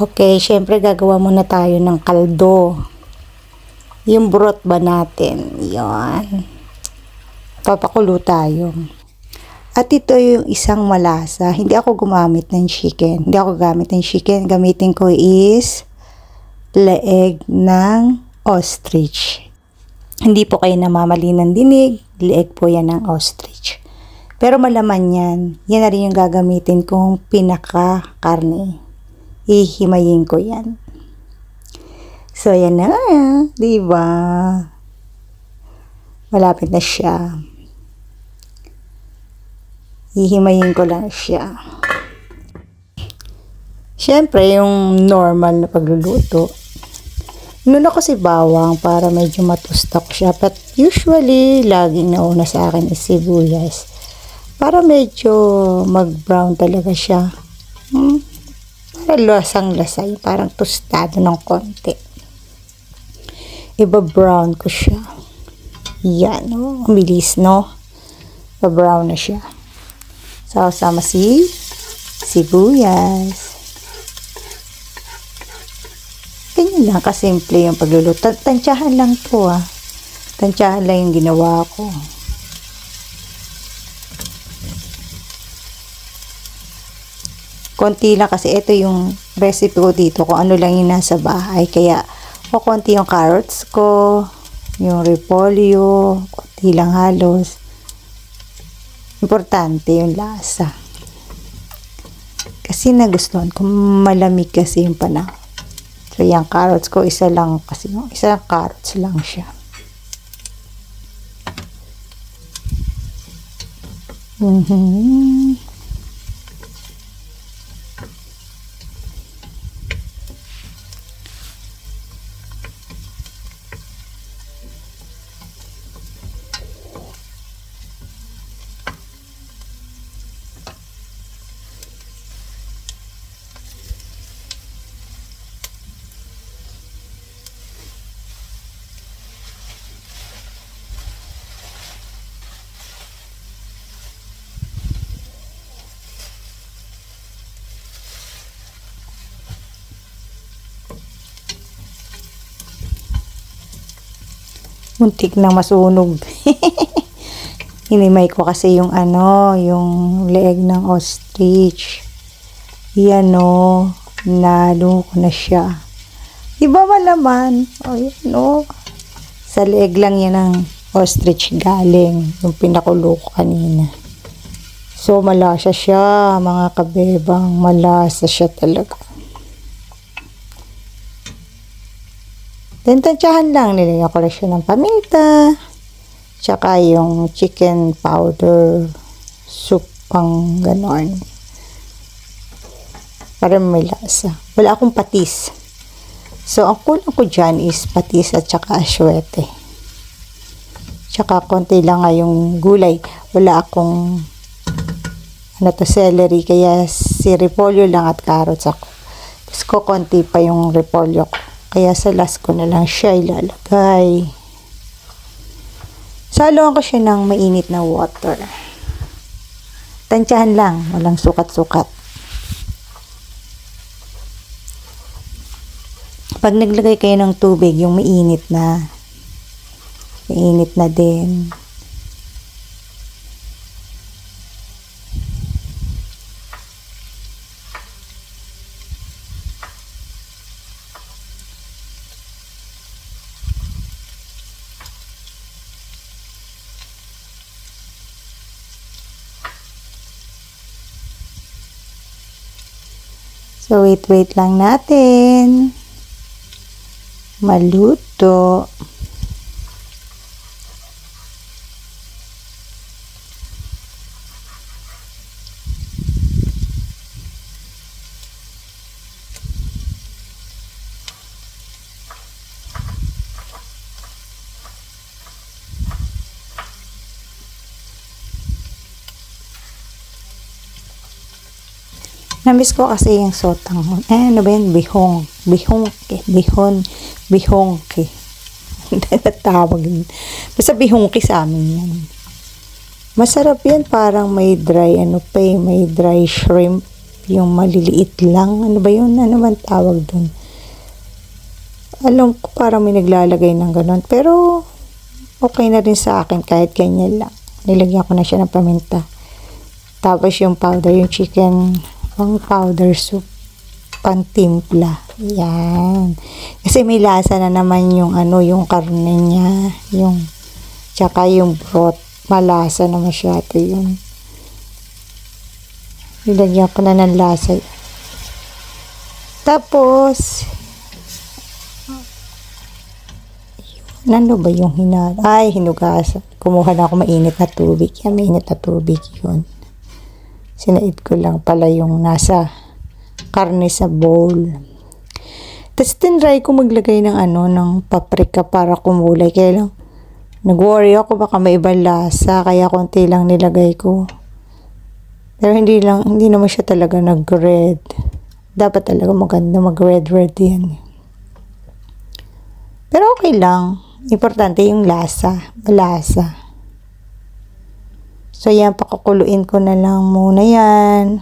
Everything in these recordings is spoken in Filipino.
Okay, syempre gagawa muna tayo ng kaldo. Yung broth ba natin? Yan. Papakulo tayo. At ito yung isang malasa. Hindi ako gumamit ng chicken. Hindi ako gamit ng chicken. Gamitin ko is leeg ng ostrich. Hindi po kayo namamali ng dinig. Leeg po yan ng ostrich. Pero malaman yan. Yan na rin yung gagamitin kong pinaka-karne. Ihimayin ko yan. So, yan na. Di ba? Malapit na siya. Ihimayin ko lang siya. Siyempre, yung normal na pagluluto. Inuna ko si bawang para medyo matustok siya. But usually, laging nauna sa akin is sibuyas. Para medyo mag-brown talaga siya. Hmm? Para lasang lasa. Yung parang tostado ng konti. Iba-brown ko siya. Yan, oh. Ang no? Iba-brown na siya. So, sama si sibuyas. Ganyan lang kasimple yung pagluluto. Tan- Tansyahan lang to ah. Tansyahan lang yung ginawa ko. Konti lang kasi ito yung recipe ko dito kung ano lang yung nasa bahay. Kaya o konti yung carrots ko, yung repolyo, konti lang halos. Importante yung lasa. Kasi nagustuhan ko, malamig kasi yung panahon. So, yung carrots ko, isa lang kasi, isa carrots lang siya. Mhm. Muntik na masunog. Hinimay ko kasi yung ano, yung leeg ng ostrich. Yan o, nalo ko na siya. Iba malaman. O yan o. Sa leeg lang yan ng ostrich galing. Yung pinakulo ko kanina. So, malasa siya, mga kabebang. Malasa siya talaga. Then, tansyahan lang. Nilagyan ko lang siya ng paminta. Tsaka yung chicken powder soup pang ganon. Para may lasa. Wala akong patis. So, ang kulang ko dyan is patis at tsaka aswete. Tsaka konti lang nga yung gulay. Wala akong ano to, celery. Kaya si repolyo lang at carrots ako. Tapos ko konti pa yung repolyo ko. Kaya sa last ko na lang siya ilalagay. Saluhan ko siya ng mainit na water. Tansyahan lang, walang sukat-sukat. Pag naglagay kayo ng tubig, yung mainit na, mainit na din. So, wait-wait lang natin. Maluto. Namiss ko kasi yung sotang. Eh, ano ba yun? Bihong. Bihongke. Bihon. Bihongke. Natawag yun. Basta bihongke sa amin yan. Masarap yan. Parang may dry, ano pa eh, may dry shrimp yung maliliit lang. Ano ba yun? Ano ang tawag dun? Alam ko parang may naglalagay ng ganun. Pero okay na rin sa akin kahit ganyan lang. Nilagyan ko na siya ng paminta. Tapos yung powder, yung chicken, pang powder soup, pang timpla. Yan. Kasi may lasa na naman yung ano, yung karne niya, yung, tsaka yung broth. Malasa na masyado yun. Nilagyan ko na ng lasa. Tapos, Nano ba yung hinal? Ay, hinugasan. Kumuha na ako mainit na tubig. Yan, mainit na tubig yun. Sinaid ko lang pala yung nasa karne sa bowl. Tapos tinry ko maglagay ng ano, ng paprika para kumulay. Kaya lang, nag-worry ako baka may ibang lasa. Kaya konti lang nilagay ko. Pero hindi lang, hindi naman siya talaga nag-red. Dapat talaga maganda mag-red-red yan. Pero okay lang. Importante yung lasa. Malasa. So, yan. Pakukuluin ko na lang muna yan.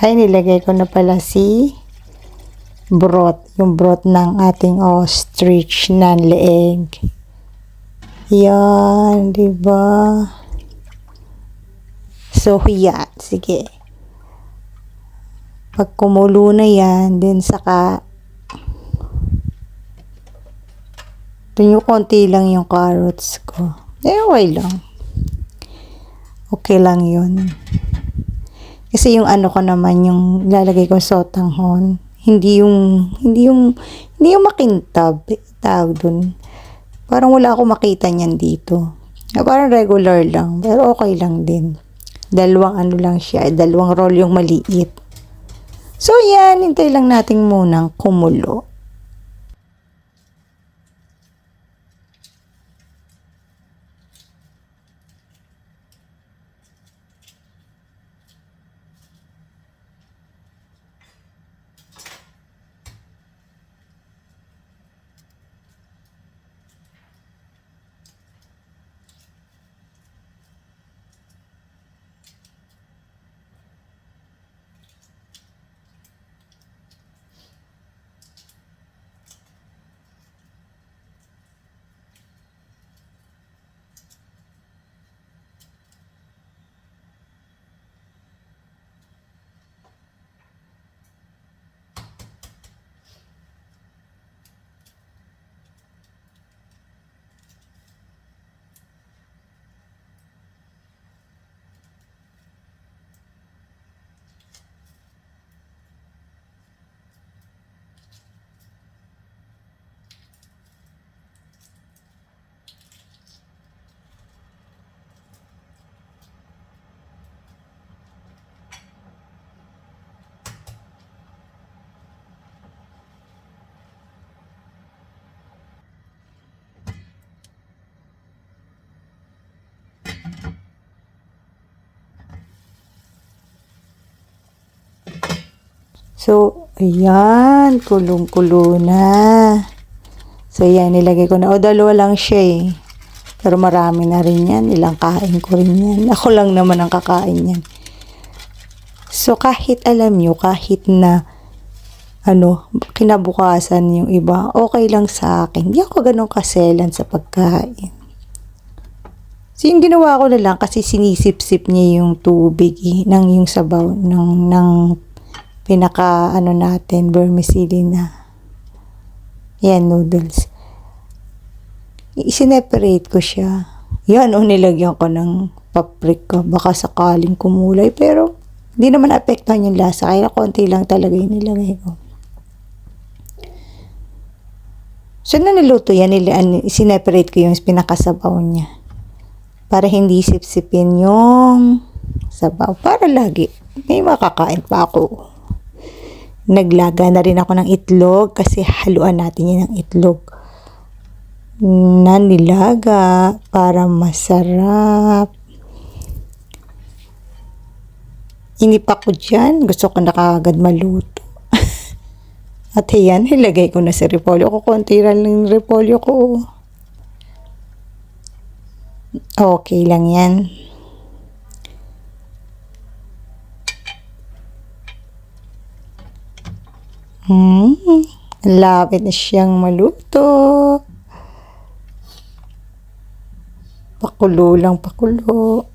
Ay, nilagay ko na pala si broth. Yung broth ng ating ostrich na leeg. Yan, di ba? So, yan. Sige. Pag kumulo na yan, din saka dun yung konti lang yung carrots ko. Eh, okay lang. Okay lang yun. Kasi yung ano ko naman, yung lalagay ko sotanghon, hindi yung, hindi yung, hindi yung makintab, tawag dun. Parang wala ako makita niyan dito. Parang regular lang, pero okay lang din. Dalawang ano lang siya, dalawang roll yung maliit. So yan, hintay lang natin munang kumulo. So, ayan, kulong-kulo na. So, yan, nilagay ko na. O, dalawa lang siya eh. Pero marami na rin yan. Ilang kain ko rin yan. Ako lang naman ang kakain yan. So, kahit alam nyo, kahit na ano, kinabukasan yung iba, okay lang sa akin. Hindi ako ganun kaselan sa pagkain. So, yung ginawa ko na lang kasi sinisip-sip niya yung tubig eh, ng yung sabaw ng, ng pinaka ano natin, vermicelli na. Yan, noodles. I-separate ko siya. Yan, o nilagyan ko ng paprika. Baka sakaling kumulay. Pero, hindi naman apektuhan yung lasa. Kaya konti lang talaga yung nilagay ko. So, na niluto yan, sineparate ko yung pinakasabaw niya. Para hindi sipsipin yung sabaw. Para lagi, may makakain pa ako. Naglaga na rin ako ng itlog kasi haluan natin yan ng itlog na nilaga para masarap. Inipa ko dyan. Gusto ko na kagad maluto. At yan, ilagay ko na sa repolyo ko. Konti lang yung repolyo ko. Okay lang yan. Hmm, lapit na siyang maluto. Pakulo lang, pakulo.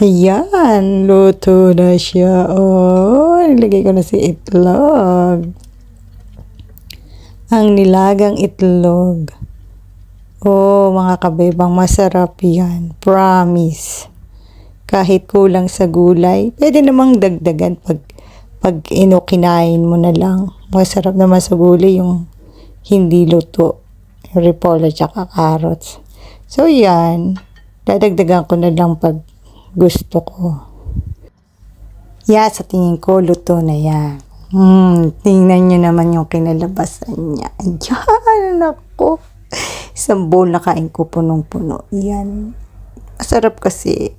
Ayan, luto na siya. Oh, nilagay ko na si itlog. Ang nilagang itlog. Oh, mga kabebang, masarap yan. Promise. Kahit kulang sa gulay, pwede namang dagdagan pag pag inukinain mo na lang. Masarap naman sa gulay yung hindi luto. Repolyo tsaka carrots. So, yan. Dadagdagan ko na lang pag gusto ko. Yeah, sa tingin ko, luto na yan. Hmm, tingnan nyo naman yung kinalabasan niya. Ayan, ako. Isang bowl na kain ko punong-puno. Yan. Masarap kasi.